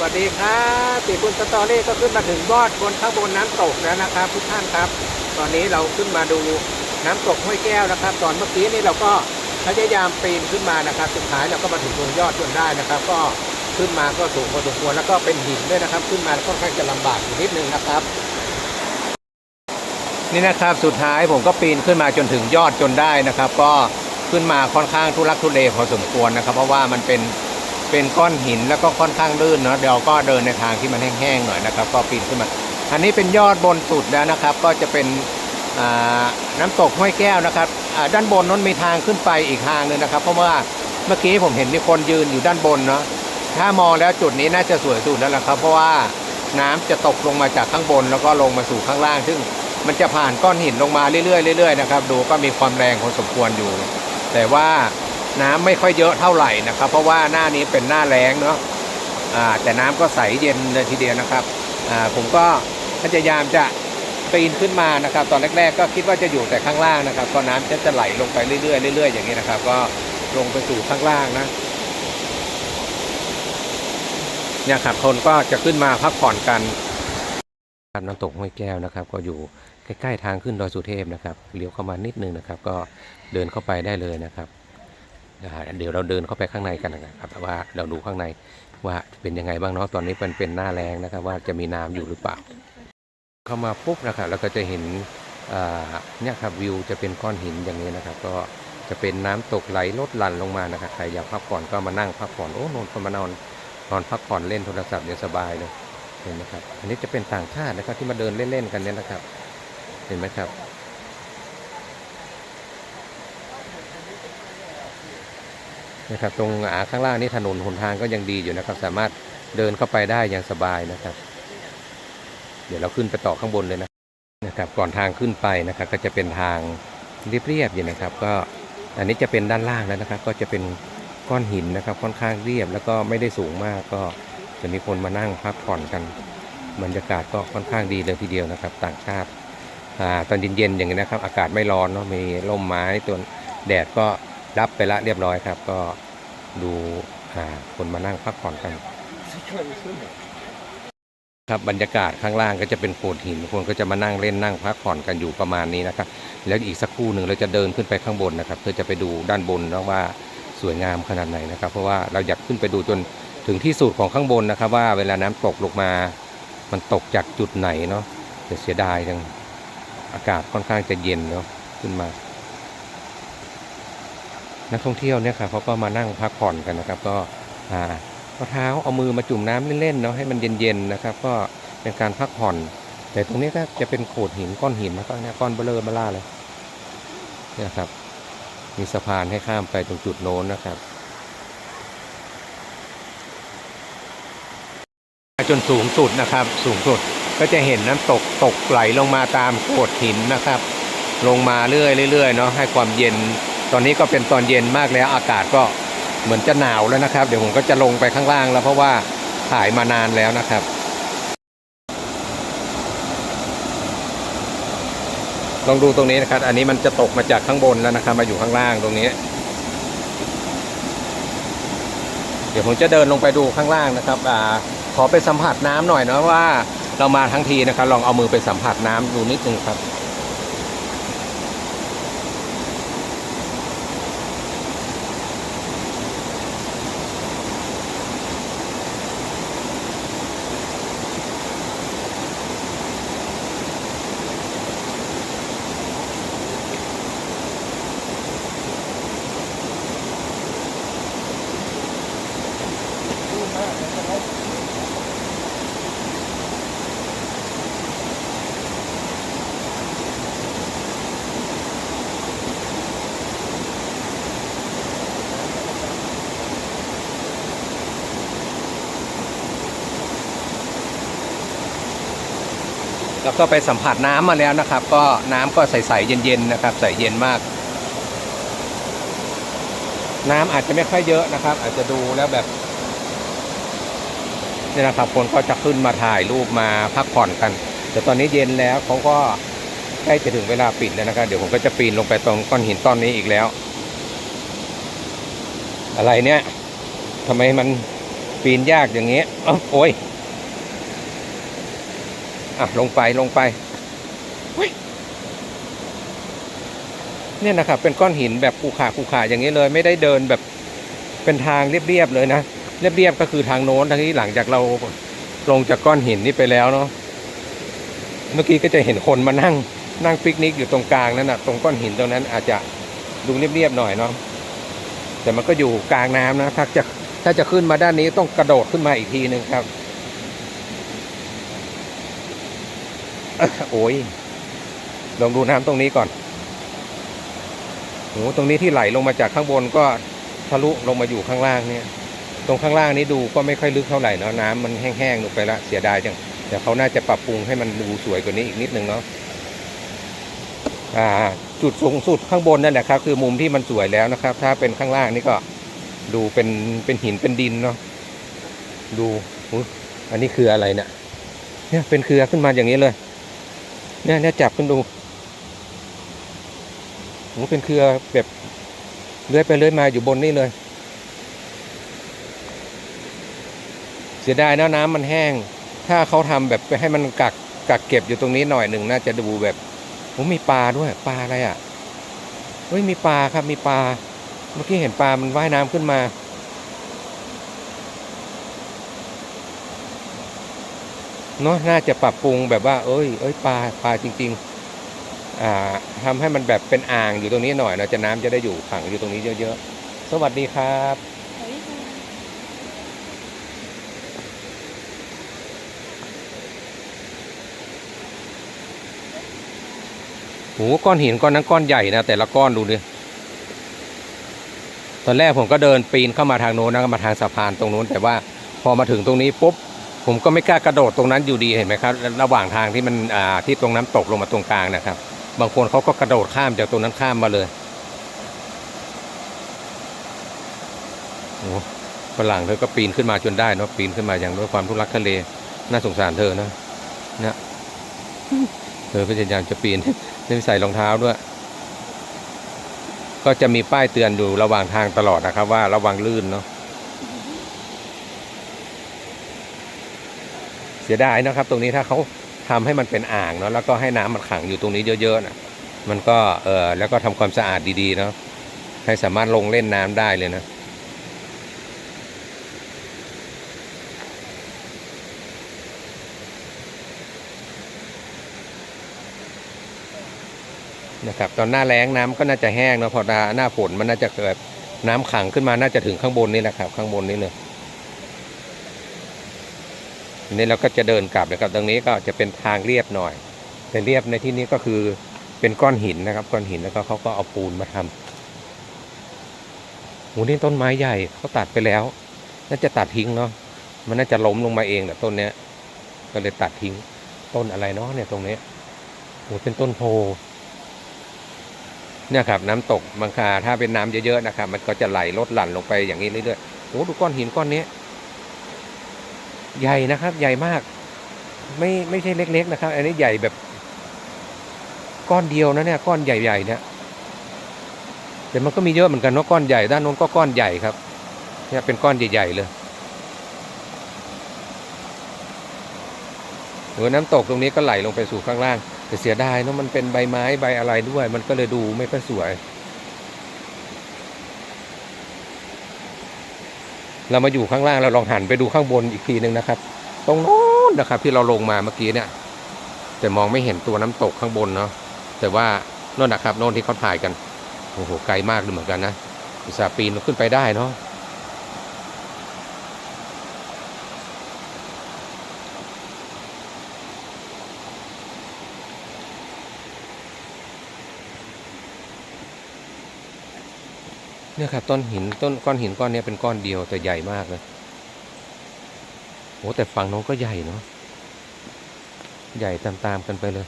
สวัสดีครับปีคุณสตอรี่ก็ขึ้นมาถึงยอดบนข้างบนน้ำตกแล้วนะครับ ทุกท่านครับ ตอนนี้เราขึ้นมาดูน้ำตกห้วยแก้วนะครับ ตอนเมื่อกี้นี่เราก็พยายามปีนขึ้นมานะครับ สุดท้ายเราก็มาถึงตรงยอดจนได้นะครับ ก็ขึ้นมาก็สูงพอสมควรแล้วก็เป็นหินด้วยนะครับ ขึ้นมาค่อนข้างจะลำบากอยู่นิดนึงนะครับ นี่นะครับสุดท้ายผมก็ปีนขึ้นมาจนถึงยอดจนได้นะครับ ก็ขึ้นมาค่อนข้างทุลักทุเลพอสมควรนะครับ เพราะว่ามันเป็น เป็นก้อนหินแล้วก็ค่อนข้างลื่นเนาะเดี๋ยวก็เดินในทางที่มันแห้งๆหน่อยนะครับ ก็ปีนขึ้นมา อันนี้เป็นยอดบนสุดแล้วนะครับ ก็จะเป็นน้ำตกห้วยแก้วนะครับด้านบนนั้นมีทางขึ้นไปอีกทางนึงนะครับ เพราะว่าเมื่อกี้ผมเห็นมีคนยืนอยู่ด้านบนเนาะถ้ามองแล้วจุดนี้น่าจะสวยสุดแล้วล่ะครับ เพราะว่าน้ำจะตกลงมาจากข้างบน แล้วก็ลงมาสู่ข้างล่าง ซึ่งมันจะผ่านก้อนหินลงมาเรื่อยๆเรื่อยๆนะครับดูก็มีความแรงพอสมควรอยู่ แต่ว่า น้ำไม่ค่อยเยอะเท่าไหร่นะครับ เพราะว่าหน้านี้เป็นหน้าแล้งเนาะแต่น้ำก็ใสเย็นเลยทีเดียวนะครับผมก็พยายามจะปีนขึ้นมานะครับ ตอนแรกๆก็คิดว่าจะอยู่แต่ข้างล่างนะครับ ก็น้ำจะจะไหลลงไปเรื่อยๆเรื่อยๆอย่างนี้นะครับ ก็ลงไปสู่ข้างล่างนะเนี่ยครับคนก็จะขึ้นมาพักผ่อนกันครับน้ำตกห้วยแก้วนะครับ ก็อยู่ใกล้ๆทางขึ้นดอยสุเทพนะครับเลี้ยวเข้ามานิดนึงนะครับ ก็เดินเข้าไปได้เลยนะครับ เดี๋ยวเราเดินเข้าไปข้างในกันนะครับว่าเราดูข้างในว่าเป็นยังไงบ้างเนาะตอนนี้เป็นเป็นหน้าแรงนะครับ ว่าจะมีน้ำอยู่หรือเปล่า เข้ามาปุ๊บนะครับเราก็จะเห็นเนี่ยครับวิวจะเป็นก้อนหินอย่างนี้นะครับ ก็จะเป็นน้ำตกไหลลดหลั่นลงมานะครับใครอยากพักผ่อนก็มานั่งพักผ่อนโอ้นอนก็มานอนนอนพักผ่อนเล่นโทรศัพท์เนี่ยสบายเลยเห็นไหมครับอันนี้จะเป็นต่างชาตินะครับที่มาเดินเล่นๆกันเนี่ยนะครับ เห็นไหมครับ นะครับ ตรงอาข้างล่างนี่ถนนหนทางก็ยังดีอยู่นะครับ สามารถเดินเข้าไปได้อย่างสบายนะครับ เดี๋ยวเราขึ้นไปต่อข้างบนเลยนะนะครับ ก่อนทางขึ้นไปนะครับ ก็จะเป็นทางเรียบๆอยู่นะครับ ก็อันนี้จะเป็นด้านล่างแล้วนะครับ ก็จะเป็นก้อนหินนะครับ ค่อนข้างเรียบ แล้วก็ไม่ได้สูงมากก็จะมีคนมานั่งพักผ่อนกัน บรรยากาศก็ค่อนข้างดีเลยทีเดียวนะครับ ต่างชาติอตอนเย็นๆอย่างนี้นะครับ อากาศไม่ร้อนเนาะมีร่มไม้ตัวแดดก็ รับไปละเรียบร้อยครับ ก็ดูอ่าคนมานั่งพักผ่อนกัน ครับบรรยากาศข้างล่างก็จะเป็นโขดหินคนก็จะมานั่งเล่นนั่งพักผ่อนกันอยู่ประมาณนี้นะครับ แล้วอีกสักครู่หนึ่งเราจะเดินขึ้นไปข้างบนนะครับ เพื่อจะไปดูด้านบนนะว่าสวยงามขนาดไหนนะครับ เพราะว่าเราอยากขึ้นไปดูจนถึงที่สุดของข้างบนนะครับ ว่าเวลาน้ำตกลงมา มันตกจากจุดไหนเนาะแต่เสียดายจังอากาศค่อนข้างจะเย็นเนาะขึ้นมา นักท่องเที่ยวเนี่ยครับเขาก็มานั่งพักผ่อนกันนะครับก็อ่าเอาเท้าเอามือมาจุ่มน้ำเล่นๆเนาะให้มันเย็นๆนะครับ ก็เป็นการพักผ่อน แต่ตรงนี้ก็จะเป็นโขดหินก้อนหินนะครับเนี่ยก้อนเบลอมาล่าเลยเนี่ยครับ มีสะพานให้ข้ามไปตรงจุดโน้นนะครับจนสูงสุดนะครับ สูงสุดก็จะเห็นน้ำตกตกไหลลงมาตามโขดหินนะครับ ลงมาเรื่อยๆเนาะให้ความเย็น ตอนนี้ก็เป็นตอนเย็นมากแล้วอากาศก็เหมือนจะหนาวแล้วนะครับ เดี๋ยวผมก็จะลงไปข้างล่างแล้วเพราะว่าถ่ายมานานแล้วนะครับ ลองดูตรงนี้นะครับ อันนี้มันจะตกมาจากข้างบนแล้วนะครับ มาอยู่ข้างล่างตรงนี้ เดี๋ยวผมจะเดินลงไปดูข้างล่างนะครับอาขอไปสัมผัสน้ำหน่อยนะว่าเรามาทั้งทีนะครับ ลองเอามือไปสัมผัสน้ำดูนิดนึงครับ แล้วก็ไปสัมผัสน้ำมาแล้วนะครับ ก็น้ำก็ใสๆเย็นๆนะครับ ใสเย็นมาก น้ำอาจจะไม่ค่อยเยอะนะครับ อาจจะดูแล้วแบบนี่นะครับ คนก็จะขึ้นมาถ่ายรูปมาพักผ่อนกัน แต่ตอนนี้เย็นแล้วเขาก็ใกล้จะถึงเวลาปิดแล้วนะครับ เดี๋ยวผมก็จะปีนลงไปตรงก้อนหินต้นนี้อีกแล้ว อะไรเนี่ยทำไมมันปีนยากอย่างเงี้ยเอ้าโอ้ย อะลงไปลงไปเฮ้ยเนี่ยนะครับเป็นก้อนหินแบบภูขาภูขาอย่างนี้เลยไม่ได้เดินแบบเป็นทางเรียบๆเลยนะเรียบๆก็คือทางโน้นทางนี้หลังจากเราลงจากก้อนหินนี่ไปแล้วเนาะเมื่อกี้ก็จะเห็นคนมานั่งนั่งปิกนิกอยู่ตรงกลางนั่นนะตรงก้อนหินตรงนั้นอาจจะดูเรียบๆหน่อยเนาะแต่มันก็อยู่กลางน้ำนะถ้าจะถ้าจะขึ้นมาด้านนี้ต้องกระโดดขึ้นมาอีกทีหนึ่งครับ เอ้อ โอ้ยลองดูน้ำตรงนี้ก่อนโอ้ตรงนี้ที่ไหลลงมาจากข้างบนก็ทะลุลงมาอยู่ข้างล่างเนี่ย ตรงข้างล่างนี้ดูก็ไม่ค่อยลึกเท่าไหร่เนาะน้ำมันแห้งๆลงไปละเสียดายจังแต่เขาน่าจะปรับปรุงให้มันดูสวยกว่านี้อีกนิดนึงเนาะอ่า จุดสูงสุดข้างบนนั่นแหละครับ คือมุมที่มันสวยแล้วนะครับ ถ้าเป็นข้างล่างนี่ก็ดูเป็นเป็นหินเป็นดินเนาะดูอันนี้คืออะไรเนี่ยเนี่ยเป็นเครือขึ้นมาอย่างนี้เลย เนี่ยเนี่ยจับขึ้นดูโอ้เป็นเครือแบบเลื้อยไปเลื้อยมาอยู่บนนี่เลย เสียดายนะน้ำมันแห้ง ถ้าเขาทำแบบไปให้มันกักกักเก็บอยู่ตรงนี้หน่อยหนึ่งน่าจะดูแบบโอ้มีปลาด้วย ปลาอะไรอะเฮ้ยมีปลาครับมีปลา เมื่อกี้เห็นปลามันว่ายน้ำขึ้นมา เนาะน่าจะปรับปรุงแบบว่า เอ้ย เอ้ยปลาปลาจริง ๆ อ่าทำให้มันแบบเป็นอ่างอยู่ตรงนี้หน่อยเนาะจะน้ำจะได้อยู่ขังอยู่ตรงนี้เยอะๆ สวัสดีครับโหก้อนหินก้อนนั้นก้อนใหญ่นะแต่ละก้อนดูดิตอนแรกผมก็เดินปีนเข้ามาทางโน้นนะมาทางสะพานตรงนู้น แต่ว่าพอมาถึงตรงนี้ปุ๊บ ผมก็ไม่กล้ากระโดดตรงนั้นอยู่ดีเห็นไหมครับ ระหว่างทางที่มันที่ตรงน้ำตกลงมาตรงกลางนะครับ บางคนเขาก็กระโดดข้ามจากตรงนั้นข้ามมาเลยโอ้ฝรั่งเธอก็ปีนขึ้นมาจนได้เนาะปีนขึ้นมาอย่างด้วยความทุรักทะเลน่าสงสารเธอนะเนี่ยเธอพยายามจะปีนไม่ใส่รองเท้าด้วย ก็จะมีป้ายเตือนอยู่ระหว่างทางตลอดนะครับ ว่าระวังลื่นเนาะ สียดายนะครับ ตรงนี้ถ้าเขาทำให้มันเป็นอ่างเนาะแล้วก็ให้น้ำมันขังอยู่ตรงนี้เยอะๆนะมันก็เออแล้วก็ทำความสะอาดดีๆเนาะให้สามารถลงเล่นน้ำได้เลยนะนะครับตอนหน้าแล้งน้ำก็น่าจะแห้งเนอะพอหน้าฝนมันน่าจะเกิดน้ำขังขึ้นมาน่าจะถึงข้างบนนี่แหละครับ ข้างบนนี่เลย ทีนี้เราก็จะเดินกลับนะครับ ตรงนี้ก็จะเป็นทางเรียบหน่อยแต่เรียบในที่นี้ก็คือเป็นก้อนหินนะครับ ก้อนหินแล้วก็เขาก็เอาปูนมาทำโหนี่ต้นไม้ใหญ่เขาตัดไปแล้ว น่าจะตัดทิ้งเนาะมันน่าจะล้มลงมาเองแหละต้นเนี้ย ก็เลยตัดทิ้งต้นอะไรเนาะเนี่ยตรงนี้โหเป็นต้นโพเนี่ยครับน้ำตกบางคาถ้าเป็นน้ำเยอะๆนะครับ มันก็จะไหลลดหลั่นลงไปอย่างนี้เรื่อยๆโอ้ดูก้อนหินก้อนนี้ ใหญ่นะครับ ใหญ่มาก ไม่ไม่ใช่เล็ก ๆ นะครับ อันนี้ใหญ่แบบก้อนเดียวนะเนี่ยก้อนใหญ่ๆเนี่ยแต่มันก็มีเยอะเหมือนกันเนาะก้อนใหญ่ด้านโน้นก็ก้อนใหญ่ครับเนี่ยเป็นก้อนใหญ่ๆเลยโอ้น้ำตกตรงนี้ก็ไหลลงไปสู่ข้างล่างแต่เสียดายเนาะมันเป็นใบไม้ใบอะไรด้วย มันก็เลยดูไม่ค่อยสวย เรามาอยู่ข้างล่างเราลองหันไปดูข้างบนอีกทีหนึ่งนะครับ ตรงโน้นนะครับ ที่เราลงมาเมื่อกี้เนี่ยแต่มองไม่เห็นตัวน้ำตกข้างบนเนาะแต่ว่าโน่นนะครับโน่นที่เขาถ่ายกันโอ้โหไกลมากเลยเหมือนกันนะอุตส่าห์ปีนขึ้นไปได้เนาะ เนี่ยครับต้นหินต้นก้อนหินก้อนนี้เป็นก้อนเดียวแต่ใหญ่มากเลยโอ้แต่ฝั่งน้องก็ใหญ่เนาะใหญ่ตามๆกันไปเลย